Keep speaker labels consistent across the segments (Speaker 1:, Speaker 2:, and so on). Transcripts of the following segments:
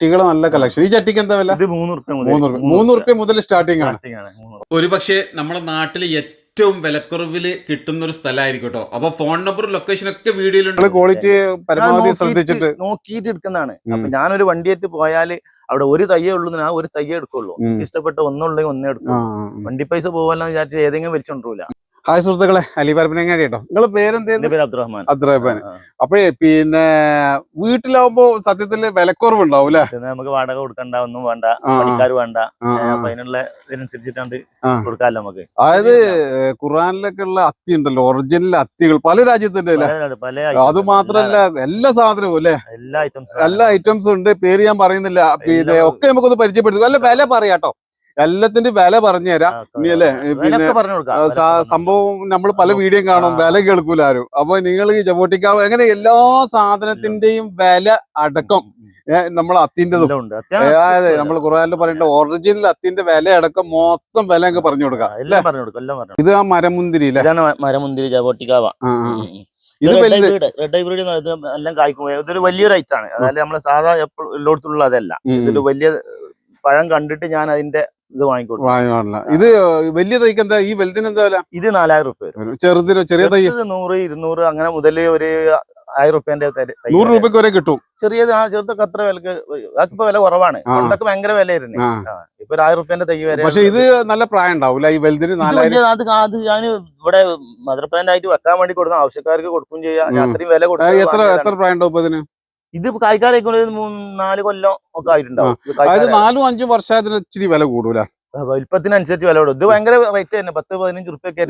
Speaker 1: ചട്ടികൾ നല്ല കളക്ഷൻ ഈ ചട്ടിക്ക് എന്താ വില?
Speaker 2: ഇത് മൂന്ന് റുപ്യ മുതൽ
Speaker 1: മൂന്ന് റുപ്യ മുതൽ സ്റ്റാർട്ടിംഗ് ആണ്.
Speaker 3: ഒരു പക്ഷേ നമ്മുടെ നാട്ടിൽ ഏറ്റവും വിലക്കുറവിൽ കിട്ടുന്ന ഒരു സ്ഥലമായിരിക്കും കേട്ടോ അപ്പൊ ഫോൺ നമ്പർ ലൊക്കേഷൻ ഒക്കെ വീഡിയോയിലുണ്ട്.
Speaker 1: ക്വാളിറ്റി പരമാവധി ശ്രദ്ധിച്ചിട്ട്.
Speaker 2: നോക്കിയിട്ട് എടുക്കുന്നതാണ്. അപ്പൊ ഞാനൊരു വണ്ടിയേറ്റ് പോയാൽ അവിടെ ഒരു തയ്യേ ഉള്ളൂ ഞാൻ ഒരു തയ്യേ എടുക്കുള്ളൂ. ഇഷ്ടപ്പെട്ട ഒന്നുള്ളെങ്കിൽ ഒന്നേ എടുക്കും. വണ്ടി പൈസ പോകാനെന്ന് വിചാരിച്ച് ഏതെങ്കിലും വലിച്ചോണ്ടൂല
Speaker 1: ഹായ് സുഹൃത്തുക്കളെ അലി പരപ്പനങ്ങാടി കേട്ടോ. നിങ്ങളെ
Speaker 2: പേരെന്താ? അബ്ദുറഹ്മാൻ. അബ്ദുറഹ്മാൻ.
Speaker 1: അപ്പഴേ പിന്നെ വീട്ടിലാവുമ്പോ സത്യത്തിൽ വിലക്കുറവ് ഉണ്ടാവും അല്ലെ
Speaker 2: നമുക്ക് വാടക കൊടുക്കണ്ട ഒന്നും വേണ്ട
Speaker 1: ആൾക്കാർ.
Speaker 2: പണിക്കാർ വേണ്ട. അപ്പൊ അതിനുള്ള ഇതിനനുസരിച്ചിട്ടാണ്ട്. കൊടുക്കാമല്ലോ നമുക്ക്.
Speaker 1: അതായത് ഖുറാനിലൊക്കെ ഉള്ള അത്തി ഉണ്ടല്ലോ ഒറിജിനൽ അത്തികൾ പല രാജ്യത്തിന്റെ അല്ലേ അത് മാത്രല്ല എല്ലാ സാധനവും അല്ലേ
Speaker 2: എല്ലാ- എല്ലാ ഐറ്റംസും
Speaker 1: എല്ലാ ഐറ്റംസും ഉണ്ട് പേര് ഞാൻ പറയുന്നില്ല. പിന്നെ ഒക്കെ നമുക്കൊന്ന് പരിചയപ്പെടുത്തും അല്ല വില പറയാട്ടോ. എല്ലാത്തിന്റെ വില പറഞ്ഞു തരാം ഇനി അല്ലേ, പിന്നെ, സംഭവം നമ്മൾ പല വീഡിയോ കാണും. വില കേൾക്കൂല ആരും. അപ്പൊ നിങ്ങൾ ഈ ജബോട്ടിക്കാവ് അങ്ങനെ എല്ലാ സാധനത്തിന്റെയും വില അടക്കം നമ്മൾ അത്തിന്റെ
Speaker 2: അതെ
Speaker 1: നമ്മൾ ഖുറാനിൽ പറയേണ്ട ഒറിജിനൽ അത്തിന്റെ വില അടക്കം മൊത്തം വില അങ്ങ് പറഞ്ഞു കൊടുക്കാം. അല്ലേ
Speaker 2: എല്ലാം പറഞ്ഞു കൊടുക്കും എല്ലാം പറഞ്ഞു
Speaker 1: ഇത് ആ മരമുന്തിരി
Speaker 2: മരമുന്തിരി
Speaker 1: ആ. ഇത്
Speaker 2: റെഡ് ഹൈബ്രിഡ് റെഡ് ഹൈബ്രിഡ് എന്ന് പറയുന്നത് എല്ലാം കായ്ക്കും. ഇതൊരു വലിയൊരു ഐറ്റാണ്. അതായത് നമ്മൾ സാധാ എപ്പോഴും എല്ലായിടത്തുള്ള അതല്ല. ഇതൊരു വലിയ പഴം കണ്ടിട്ട് ഞാൻ അതിന്റെ ഇത് വാങ്ങിക്കൊടുക്കും
Speaker 1: വാങ്ങാറില്ല ഇത് വലിയ തൈക്ക് എന്താ ഈ വലുതിന് എന്താ വില?
Speaker 2: ഇത് നാലായിരം റുപ്യ വരും.
Speaker 1: ചെറുതിന് ചെറിയ തൈ?
Speaker 2: നൂറ് ഇരുന്നൂറ് അങ്ങനെ മുതൽ ഒരു ആയിരം റുപ്യന്റെ
Speaker 1: നൂറ് രൂപയ്ക്ക് വരെ കിട്ടും.
Speaker 2: ചെറിയത് ആ ചെറുതൊക്കെ അത്ര വിലക്ക് അതൊക്കെ വില കുറവാണ്.
Speaker 1: അതൊക്കെ
Speaker 2: പണ്ടൊക്കെ ഭയങ്കര വിലയായിരുന്നു ഇപ്പൊ ഒരു ആയിരം റുപ്യന്റെ തൈ വരെ
Speaker 1: പക്ഷെ ഇത് നല്ല പ്രായം ഉണ്ടാവില്ല ഈ വലുതിന്
Speaker 2: അത് അത് ഞാൻ ഇവിടെ മദർ പ്ലാന്റ് ആയിട്ട് വെക്കാൻ വേണ്ടി കൊടുക്കുന്ന ആവശ്യക്കാർക്ക് കൊടുക്കും ചെയ്യാം. അത്രയും വില കൊടുക്കും
Speaker 1: എത്ര എത്ര പ്രായം ഉണ്ടാവും ഇപ്പൊ ഇതിന്?
Speaker 2: ഇത് കായ്ക്കാലേക്ക് മൂന്ന് നാല് കൊല്ലം ഒക്കെ ആയിട്ടുണ്ടാവും.
Speaker 1: അതായത് നാലും അഞ്ചും വർഷത്തിന് ഇച്ചിരി വില കൂടൂല
Speaker 2: വലുപ്പത്തിനനുസരിച്ച് വില കൂടും. ഇത് ഭയങ്കര റേറ്റ് തന്നെ. പത്ത് പതിനഞ്ച് റുപ്യൊക്കെ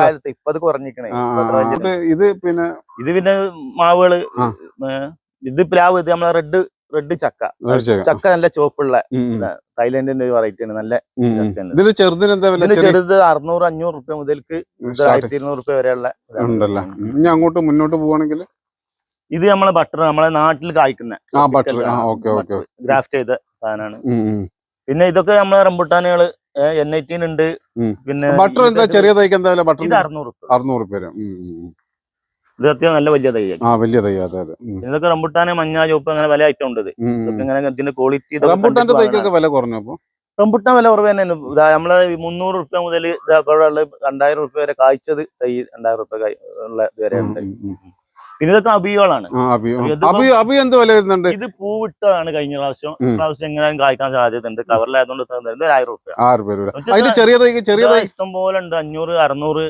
Speaker 2: കാലത്ത് ഇപ്പൊ അത് കുറഞ്ഞിക്കണേ
Speaker 1: ഇത് പിന്നെ
Speaker 2: ഇത് പിന്നെ മാവുകൾ ഇത് പ്ലാവ് ഇത് നമ്മളെ റെഡ് റെഡ് ചക്ക. ചക്ക. നല്ല ചോപ്പുള്ള തായ്ലൻഡിന്റെ ഒരു വെറൈറ്റി ആണ്. നല്ല
Speaker 1: ഇതിന്റെ. ചെറുതിന് എന്താ വില
Speaker 2: ചെറുത് അറുന്നൂറ് അഞ്ഞൂറ് റുപ്യ മുതൽക്ക് ആയിരത്തി ഇരുന്നൂറ് റുപ്യ വരെയുള്ള
Speaker 1: അങ്ങോട്ട് മുന്നോട്ട് പോവാണെങ്കിൽ
Speaker 2: ഇത് നമ്മളെ ബട്ടർ നമ്മളെ നാട്ടിൽ കായ്ക്കുന്ന ഗ്രാഫ്റ്റ് ചെയ്ത സാധനമാണ്. പിന്നെ ഇതൊക്കെ നമ്മളെ റംബുട്ടാനുകൾ എൻ ഐറ്റീൻ ഉണ്ട്. പിന്നെ
Speaker 1: ബട്ടർ എന്താ? ചെറിയ തൈക്ക് എന്താ ബട്ടർ
Speaker 2: ഇത് അറുന്നൂറ്
Speaker 1: അറുന്നൂറ് പേര്
Speaker 2: ഇത് അത്യാവശ്യം നല്ല വലിയ തൈ
Speaker 1: വലിയ തൈ അതെ അതെ.
Speaker 2: ഇതൊക്കെ റംബുട്ടാന് മഞ്ഞ ചുവപ്പ് അങ്ങനെ വില ഐറ്റം ഉണ്ട്. ഇതൊക്കെ ഇങ്ങനെ ഇതിന്റെ ക്വാളിറ്റി
Speaker 1: റംബുട്ടാന്റെ തൈക്കൊക്കെ വില കുറഞ്ഞു അപ്പൊ
Speaker 2: റംബുട്ടാൻ വില കുറവ് തന്നെ നമ്മളെ മുന്നൂറ് റുപ്യ മുതൽ രണ്ടായിരം റുപ്യ വരെ കായ്ച്ചത് തൈ രണ്ടായിരം റുപ്യ ഉള്ള ഇതുവരെ ഉണ്ട്. പിന്നെ ഇതൊക്കെ അബിയോളാണ്
Speaker 1: അബി. എന്ത് വില വരുന്നുണ്ട്?
Speaker 2: ഇത് പൂവിട്ടതാണ് കഴിഞ്ഞ പ്രാവശ്യം. പ്രാവശ്യം എങ്ങനെയും കായ്ക്കാൻ സാധ്യതയുണ്ട്. കവറിലായതുകൊണ്ട് ഒരു ആയിരം റുപ്യ രൂപ
Speaker 1: അതിന്റെ ചെറിയ ഇഷ്ടംപോലെ ചെറിയ
Speaker 2: ഇഷ്ടം പോലെ ഉണ്ട്. അഞ്ഞൂറ് അറുന്നൂറ്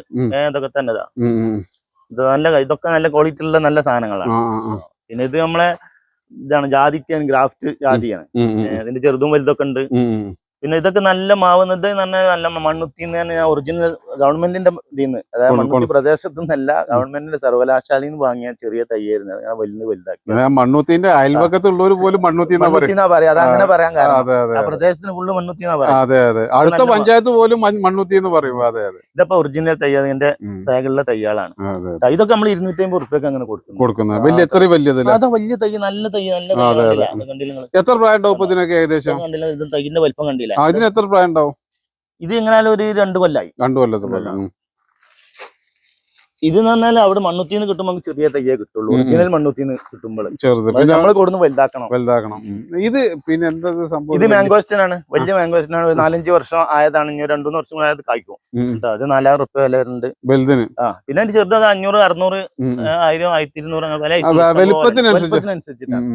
Speaker 2: ഇതൊക്കെ തന്നെ ഇതാ. നല്ല ഇതൊക്കെ നല്ല ക്വാളിറ്റി ഉള്ള നല്ല സാധനങ്ങളാണ്. പിന്നെ ഇത് നമ്മളെ ഇതാണ് ജാതിക്കാണ് ഗ്രാഫ്റ്റ് ജാതിയാണ്. ഇതിന്റെ ചെറുതും വലുതൊക്കെ ഉണ്ട്. പിന്നെ ഇതൊക്കെ നല്ല മാവുന്നത് നല്ല മണ്ണുത്തിന്ന് തന്നെ ഞാൻ ഒറിജിനൽ ഗവൺമെന്റിന്റെ ഇതിന്ന്. അതായത് മണ്ണുത്തി പ്രദേശത്തു നിന്നല്ല ഗവൺമെന്റിന്റെ സർവകലാശാലയിൽ നിന്ന് വാങ്ങിയ ചെറിയ തയ്യായിരുന്നു ഞാൻ വലുത് വലുതാക്കി
Speaker 1: മണ്ണുത്തിന്റെ അയൽവക്കത്തുള്ളവർ പോലും മണ്ണുത്തി പറയും
Speaker 2: അത് അങ്ങനെ പറയാൻ കാരണം. ആ പ്രദേശത്തിന് ഫുള്ള്
Speaker 1: അതെ അടുത്ത പഞ്ചായത്ത് പോലും മണ്ണുത്തി എന്ന് പറയും. അതെ അതെ.
Speaker 2: ഇതിപ്പോ ഒറിജിനൽ തയ്യ അതിന്റെ
Speaker 1: ഉം.
Speaker 2: തയ്യാളാണ്. ഇതൊക്കെ നമ്മൾ ഇരുന്നൂറ്റി അമ്പത് റുപ്യൊക്കെ അങ്ങനെ കൊടുക്കുന്നു.
Speaker 1: കൊടുക്കുന്നത് വലിയ എത്ര വലിയതല്ല
Speaker 2: അതാ വലിയ തൈ നല്ല തൈ നല്ല
Speaker 1: എത്ര പ്രായം ഇതിനൊക്കെ ഏകദേശം?
Speaker 2: കണ്ടില്ല? ഇത് തൈന്റെ വലിപ്പം കണ്ടില്ല?
Speaker 1: അതിന് എത്ര പ്രായം ഉണ്ടാവും
Speaker 2: ഇത് എങ്ങനെയാലും ഒരു രണ്ട് കൊല്ലായി.
Speaker 1: രണ്ടു കൊല്ലത്തെ.
Speaker 2: ഇത് എന്ന് പറഞ്ഞാൽ അവിടെ മണ്ണുത്തിന്ന് കിട്ടുമ്പോൾ ചെറിയ തയ്യേ കിട്ടുള്ളൂ. ഒറിജിനൽ മണ്ണുത്തിന്ന് കിട്ടുമ്പോൾ
Speaker 1: ചെറുത്.
Speaker 2: നമ്മൾ കൊടുന്ന് വലുതാക്കണം.
Speaker 1: വലുതാക്കണം. ഇത് പിന്നെ എന്താ സംഭവം?
Speaker 2: ഇത് മാംഗോസ്റ്റൻ ആണ്. വലിയ മാംഗോസ്റ്റൻ ആണ്. ഒരു നാലഞ്ച് വർഷം ആയതാണ്. ഇനി രണ്ടു മൂന്ന് വർഷം കൂടെ ആയത് കായ്ക്കും. അത് നാലായിരം റുപ്യ വില വരുന്നുണ്ട്.
Speaker 1: വലുതിന്.
Speaker 2: ആ. പിന്നെ അതിന്റെ ചെറുത് അത് അഞ്ഞൂറ് അറുന്നൂറ് ആയിരം ആയിരത്തി ഇരുന്നൂറ് അങ്ങനെ വില. വലിപ്പത്തിനനുസരിച്ചിട്ടാണ്.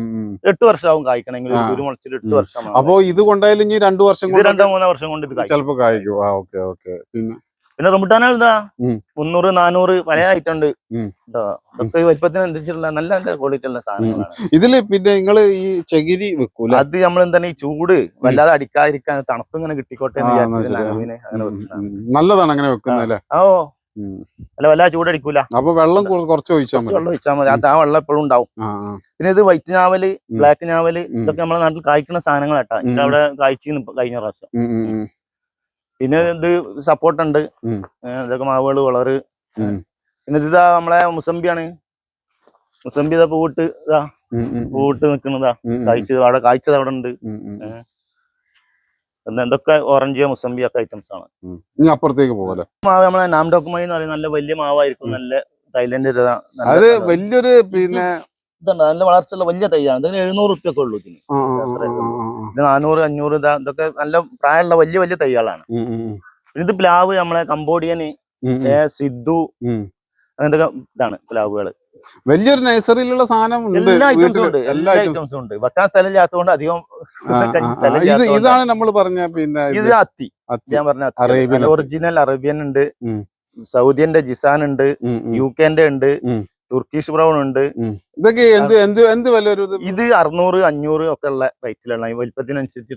Speaker 2: എട്ട് വർഷമാവും കായ്ക്കണമെങ്കിൽ ഒരു മുളച്ചിൽ എട്ട്. വർഷം
Speaker 1: അപ്പൊ ഇത് കൊണ്ടായാലും ഇനി രണ്ടു വർഷം
Speaker 2: രണ്ടോ മൂന്നോ വർഷം കൊണ്ട് ഇത്
Speaker 1: ചിലപ്പോ കായ്ക്കും. ആ ഓക്കെ ഓക്കെ. പിന്നെ?
Speaker 2: പിന്നെ റംബുട്ടാന എന്താ. മുന്നൂറ് നാനൂറ് പല ഐറ്റം ഉണ്ട് ഇതൊക്കെ വലിപ്പത്തിനനുസരിച്ചുള്ള നല്ല നല്ല ക്വാളിറ്റി ഉള്ള സാധനങ്ങളാണ്.
Speaker 1: ഇതിൽ പിന്നെ നിങ്ങൾ ഈ ചകിരി വെക്കൂല
Speaker 2: അത് നമ്മൾ എന്താണ് ഈ ചൂട് വല്ലാതെ അടിക്കാതിരിക്കാൻ തണുപ്പ് ഇങ്ങനെ കിട്ടിക്കോട്ടെ.
Speaker 1: നല്ലതാണ് അങ്ങനെ വെക്കുന്നത് അല്ലേ?
Speaker 2: ഓ. അല്ല വല്ലാതെ ചൂടടിക്കൂല
Speaker 1: അപ്പൊ വെള്ളം കുറച്ച് ഒഴിച്ചാൽ മതി.
Speaker 2: വെള്ളം ഒഴിച്ചാൽ മതി. അത് ആ വെള്ളം എപ്പോഴും ഉണ്ടാവും. പിന്നെ ഇത് വൈറ്റ്
Speaker 1: ഞാവൽ
Speaker 2: ബ്ലാക്ക്
Speaker 1: ഞാവൽ
Speaker 2: ഇതൊക്കെ നമ്മുടെ നാട്ടിൽ കായ്ക്കുന്ന സാധനങ്ങളാട്ടാ. അവിടെ കായ്ച്ചു കഴിഞ്ഞ പ്രാവശ്യം. പിന്നെ ഇത് സപ്പോർട്ട് ഉണ്ട്. ഇതൊക്കെ മാവുകൾ
Speaker 1: വളര്.
Speaker 2: പിന്നെ ഇതാ നമ്മളെ മുസംബിയാണ്. മുസമ്പി ഇതാ പൂവിട്ട് ഇതാ. പൂവിട്ട്
Speaker 1: നിക്കുന്നതാ.
Speaker 2: കായ്ച്ചത് അവിടെ കായ്ച്ചത് അവിടെ ഉണ്ട്. ഇതൊക്കെ ഓറഞ്ച് മുസമ്പി ഒക്കെ ഐറ്റംസ് ആണ്.
Speaker 1: ഇനി അപ്പുറത്തേക്ക് പോകല്ലേ
Speaker 2: മാവ് നമ്മളെ നാംഡോക്കുമായി എന്ന് പറയുന്നത് നല്ല വലിയ മാവായിരിക്കും. നല്ല തൈലൻഡ്
Speaker 1: അത് വലിയൊരു പിന്നെ
Speaker 2: ഇതുണ്ട്. നല്ല വളർച്ചയുള്ള വലിയ തൈയാണ്. ഇതിന് എഴുന്നൂറ് റുപ്യൊക്കെ ഉള്ളു ഇതിന്. ഇത്? നാനൂറ് അഞ്ഞൂറ് ഇതാ ഇതൊക്കെ നല്ല പ്രായമുള്ള വലിയ വലിയ തൈകളാണ്. ഇത് പ്ലാവ് നമ്മളെ
Speaker 1: കമ്പോഡിയന്
Speaker 2: സിദ്ധു അങ്ങനത്തെ ഇതാണ് പ്ലാവുകൾ
Speaker 1: വലിയൊരു നഴ്സറിയിലുള്ള സാധനം
Speaker 2: എല്ലാ ഐറ്റംസും ഉണ്ട്.
Speaker 1: എല്ലാ ഐറ്റംസും
Speaker 2: ഉണ്ട്. വെക്കാൻ സ്ഥലം ഇല്ലാത്തതുകൊണ്ട് അധികം
Speaker 1: ഇതാണ് നമ്മൾ പറഞ്ഞ പിന്നെ
Speaker 2: ഇത്. അത്തി.
Speaker 1: അത്തി.
Speaker 2: ഞാൻ പറഞ്ഞ. ഒറിജിനൽ അറേബ്യൻ ഉണ്ട്. സൗദിയന്റെ ജിസാൻ ഉണ്ട്. യു കെന്റെ ഉണ്ട്. തുർക്കിഷ് ബ്രൗൺ ഉണ്ട്.
Speaker 1: ഇതൊക്കെ എന്ത് എന്ത് എന്ത് വില ഒരു ഇത്?
Speaker 2: അറുന്നൂറ് അഞ്ഞൂറ് ഒക്കെ ഉള്ള റേറ്റിലുള്ള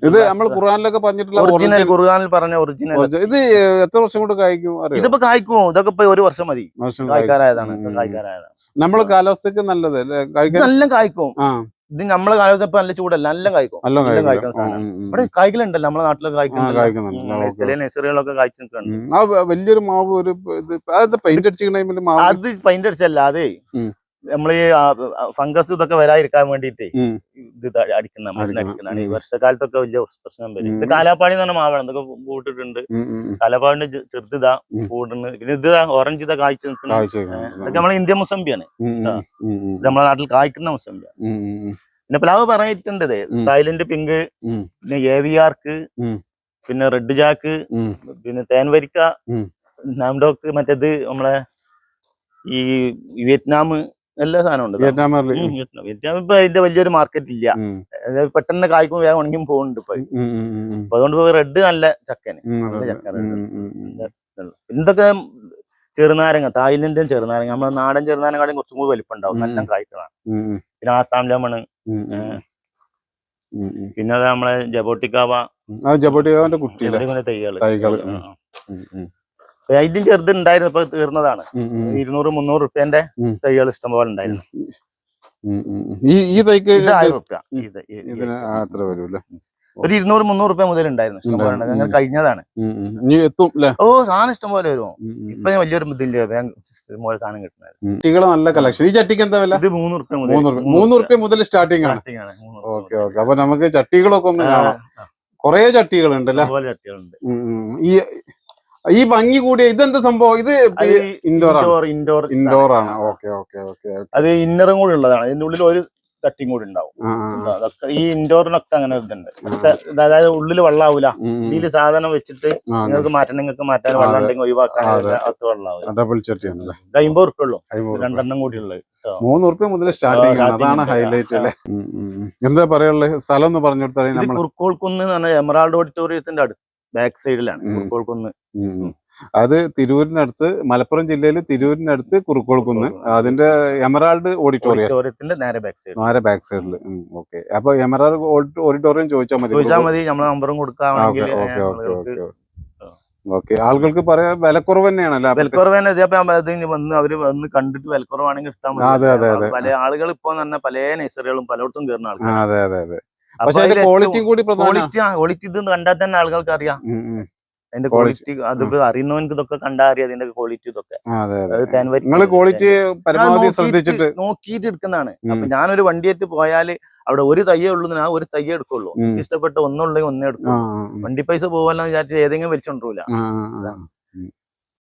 Speaker 1: ഇത് നമ്മൾ ഖുറാനിലൊക്കെ പറഞ്ഞിട്ടുള്ള
Speaker 2: ഒറിജിനൽ
Speaker 1: original-
Speaker 2: ഖുർആാനിൽ പറഞ്ഞ ഒറിജിനൽ
Speaker 1: ഇത് എത്ര വർഷം കൊണ്ട് കായ്ക്കും അറിയോ?
Speaker 2: ഇതിപ്പോ കായ്ക്കുമോ ഇതൊക്കെ ഇപ്പൊ ഒരു വർഷം മതി. കായ്ക്കാരായതാണ്. കായ്ക്കാരായതാണ്
Speaker 1: നമ്മളെ കാലാവസ്ഥക്ക് നല്ലത് അല്ലേ?
Speaker 2: നല്ല കായ്ക്കും.
Speaker 1: ആ.
Speaker 2: ഇത് നമ്മളെ കാലത്ത് ഇപ്പൊ നല്ല ചൂടല്ല? നല്ല കായ്ക്കും.
Speaker 1: നല്ല
Speaker 2: നല്ല
Speaker 1: കായ്ക്കും.
Speaker 2: കായ്ക്കുന്ന സാധനം. ഇവിടെ കായ്ക്കലുണ്ടല്ലോ നമ്മളെ നാട്ടിലൊക്കെ.
Speaker 1: കായ്ക്കുന്നുണ്ട്.
Speaker 2: ചില നഴ്സറികളൊക്കെ കായ്ച്ചു നിൽക്കുന്നുണ്ട്
Speaker 1: വലിയൊരു മാവ് ഒരു അത് പെയിന്റ് മാവ്
Speaker 2: അത് പെയിന്റ് അടിച്ചല്ല അതെ.
Speaker 1: ഉം.
Speaker 2: നമ്മൾ ഈ ഫംഗസ് ഇതൊക്കെ വരാതിരിക്കാൻ വേണ്ടിട്ടേ
Speaker 1: ഉം.
Speaker 2: ഇത് അടിക്കുന്ന അടിക്കുന്ന മരുന്ന് അടിക്കുന്നതാണ്. ഈ. വർഷക്കാലത്തൊക്കെ വലിയ പ്രശ്നം വരും. ഇത്. കാലാപ്പാടി എന്ന് പറഞ്ഞ മാവാണ്. ഇതൊക്കെ പൂട്ടിട്ടുണ്ട്. കാലാപ്പാടിന്റെ
Speaker 1: ചെറുതാ
Speaker 2: പൂടുന്നു പിന്നെ ഇത് ഓറഞ്ച് ഇതാ കായ്ച്ചു നിൽക്കുന്നത്. ഇതൊക്കെ നമ്മളെ ഇന്ത്യ മുസംബിയാണ്. ഇത്. നമ്മളെ നാട്ടിൽ കായ്ക്കുന്ന മുസംബിയാണ്. പിന്നെ പ്ലാവ് പറഞ്ഞിട്ടുണ്ട് സൈലന്റ് പിങ്ക് പിന്നെ ഏവിയാർക്ക് പിന്നെ റെഡ് ജാക്ക്. പിന്നെ തേൻവരിക്ക. നാംഡോക്ക് മറ്റേത് നമ്മളെ ഈ വിയറ്റ്നാം എല്ലാ സാധനവും ഉണ്ട്
Speaker 1: വിയറ്റ്നാം
Speaker 2: മരൽ. വിയറ്റ്നാം. വിയറ്റ്നാം ഇപ്പൊ അതിന്റെ വലിയൊരു മാർക്കറ്റ് ഇല്ല. പെട്ടെന്ന് കായ്ക്കും വേഗം ഉണങ്ങിയും പോകുന്നുണ്ട് ഇപ്പൊ. അപ്പൊ അതുകൊണ്ട് റെഡ് നല്ല ചക്കന് നല്ല. ചക്ക. എന്തൊക്കെ ചെറുനാരങ്ങ തായ്ലൻഡൻ ചെറുനാരങ്ങ. നമ്മളെ നാടൻ ചെറുനാരങ്ങാടും കുറച്ചും കൂടി വലിപ്പം ഉണ്ടാവും നല്ല
Speaker 1: ഉം,
Speaker 2: പിന്നെ ആസാം
Speaker 1: ഉം.
Speaker 2: പിന്നെ അത് നമ്മളെ ജബോട്ടിക്കാവ. ജബോട്ടിക്കാവന്റെ കുട്ടികളെ
Speaker 1: തൈകൾ.
Speaker 2: തൈകൾ.
Speaker 1: ഉം.
Speaker 2: ചെറുത് ഉണ്ടായിരുന്നു ഇപ്പൊ തീർന്നതാണ്. ഇരുന്നൂറ് മുന്നൂറ് റുപ്യന്റെ. തൈകൾ ഇഷ്ടം പോലെ ഉണ്ടായിരുന്നു.
Speaker 1: ഈ ഈ തൈക്ക് അത്ര വരൂല്ലേ
Speaker 2: ഒരു ഇരുന്നൂറ് മുന്നൂറ് റുപ്യ മുതൽ ഉണ്ടായിരുന്നു.
Speaker 1: ഇഷ്ടംപോലെ.
Speaker 2: അങ്ങനെ കഴിഞ്ഞതാണ്.
Speaker 1: എത്തും
Speaker 2: ഓ സാധനം ഇഷ്ടം പോലെ വരുമോ ഇപ്പൊ വലിയൊരു ബുദ്ധിമുട്ടില്ല പോലെ സാധനം കിട്ടുന്നത്.
Speaker 1: നല്ല കളക്ഷൻ. ഈ ചട്ടിക്ക് എന്താ വില?
Speaker 2: ഇത് മൂന്ന് റുപ്യ മുതൽ
Speaker 1: മൂന്ന് റുപ്യ മുതൽ സ്റ്റാർട്ടിംഗ് ആണ്. Okay okay. അപ്പൊ നമുക്ക് ചട്ടികളൊക്കെ ഒന്ന്. കാണാം. കൊറേ ചട്ടികളുണ്ട് അല്ലേ?
Speaker 2: ഇഷ്ടംപോലെ ചട്ടികളുണ്ട്.
Speaker 1: ഈ ഈ ഭംഗി കൂടിയ ഇതെന്ത് സംഭവം? ഇത് ഇൻഡോർ ആണ്.
Speaker 2: ഇൻഡോർ ഇൻഡോർ
Speaker 1: ആണ്. ഓക്കെ ഓക്കെ ഓക്കെ
Speaker 2: അത് ഇന്നറും കൂടി ഉള്ളതാണ്. ഇതിന്റെ ഉള്ളിൽ ഒരു തട്ടിയും കൂടി ഉണ്ടാവും. അതൊക്കെ ഈ ഇൻഡോറിനൊക്കെ അങ്ങനെ ഇതുണ്ട്. അതായത് ഉള്ളിൽ വെള്ളാവൂല. ഇതിൽ സാധനം വെച്ചിട്ട് നിങ്ങൾക്ക് മാറ്റണം നിങ്ങൾക്ക് മാറ്റാൻ വെള്ളം. ഉണ്ടെങ്കിൽ ഒഴിവാക്കാൻ
Speaker 1: ആ, അതെ.
Speaker 2: അകത്ത് വെള്ളാവില്ല
Speaker 1: ഡബിൾ ചട്ടിയാണല്ലേ
Speaker 2: ഇത് അമ്പത് റുപ്യ ഉള്ളൂ. രണ്ടെണ്ണം കൂടി ഉള്ളത്.
Speaker 1: മൂന്ന് റുപ്യ മുതൽ സ്റ്റാർട്ടിങ് ആണ്. അതാണ് ഹൈലൈറ്റ്. അല്ലേ. എന്താ പറയുള്ളത് സ്ഥലം എന്ന് പറഞ്ഞു കൊടുത്താൽ
Speaker 2: കുറുക്കോൾക്കുന്ന് എന്ന് എമറാൾഡ് ഓഡിറ്റോറിയത്തിന്റെ അടുത്ത്. ബാക്ക് സൈഡിലാണ്. കുറുക്കോൾക്കുന്ന്.
Speaker 1: അത് തിരൂരിനടുത്ത് മലപ്പുറം ജില്ലയിൽ തിരൂരിനടുത്ത് കുറുക്കോൾക്കുന്ന് അതിന്റെ എമറാൾഡ് ഓഡിറ്റോറിയം.
Speaker 2: ഓഡിറ്റോറിയത്തിന്റെ നേരെ ബാക്ക് സൈഡ്.
Speaker 1: നേരെ ബാക്ക് സൈഡിൽ ഓക്കെ. അപ്പൊ എമറാൾഡ് ഓഡിറ്റോറിയം ചോദിച്ചാൽ മതി.
Speaker 2: ചോദിച്ചാൽ മതി നമ്മളെ നമ്പറും
Speaker 1: ഓക്കെ
Speaker 2: കൊടുക്കുകയാണെങ്കിൽ
Speaker 1: ഓക്കെ ഓക്കെ ഓക്കെ. ഓക്കെ. ആളുകൾക്ക് പറയാ വിലക്കുറവ് തന്നെയാണല്ലോ
Speaker 2: വിലക്കുറവ് തന്നെ. ഇതേ ഇത് വന്ന് അവർ വന്ന് കണ്ടിട്ട് വിലക്കുറവാണെങ്കിൽ
Speaker 1: അതെ.
Speaker 2: പല ആളുകൾ ഇപ്പൊ തന്നെ പല നഴ്സറികളും പലയിടത്തും കയറുന്ന
Speaker 1: ആളുകൾ
Speaker 2: ആൾക്കാർ
Speaker 1: അതെ അതെ അതെ. ക്വാളിറ്റിയും കൂടി
Speaker 2: ക്വാളിറ്റി ക്വാളിറ്റി ഇത് കണ്ടാൽ തന്നെ ആളുകൾക്ക് അറിയാം. അതിന്റെ ക്വാളിറ്റി അത് അറിയുന്നവനക്ക് ഇതൊക്കെ കണ്ടാ അറിയാം അതിന്റെ ക്വാളിറ്റി ഇതൊക്കെ.
Speaker 1: ക്വാളിറ്റി പരമാവധി
Speaker 2: നോക്കിയിട്ട്
Speaker 1: ശ്രദ്ധിച്ചിട്ട്
Speaker 2: നോക്കിയിട്ട് എടുക്കുന്നതാണ്. അപ്പൊ ഞാനൊരു വണ്ടിയായിട്ട് പോയാൽ അവിടെ ഒരു തയ്യേ ഉള്ളൂ ഞാൻ ഒരു തയ്യേ എടുക്കുള്ളൂ. എനിക്ക് ഇഷ്ടപ്പെട്ട ഒന്നുള്ളെങ്കിൽ ഒന്നേ
Speaker 1: എടുക്കും
Speaker 2: എടുക്കുള്ളൂ വണ്ടി പൈസ പോകാന്ന് വിചാരിച്ച് ഏതെങ്കിലും വലിച്ചോണ്ടൂല
Speaker 1: ആ.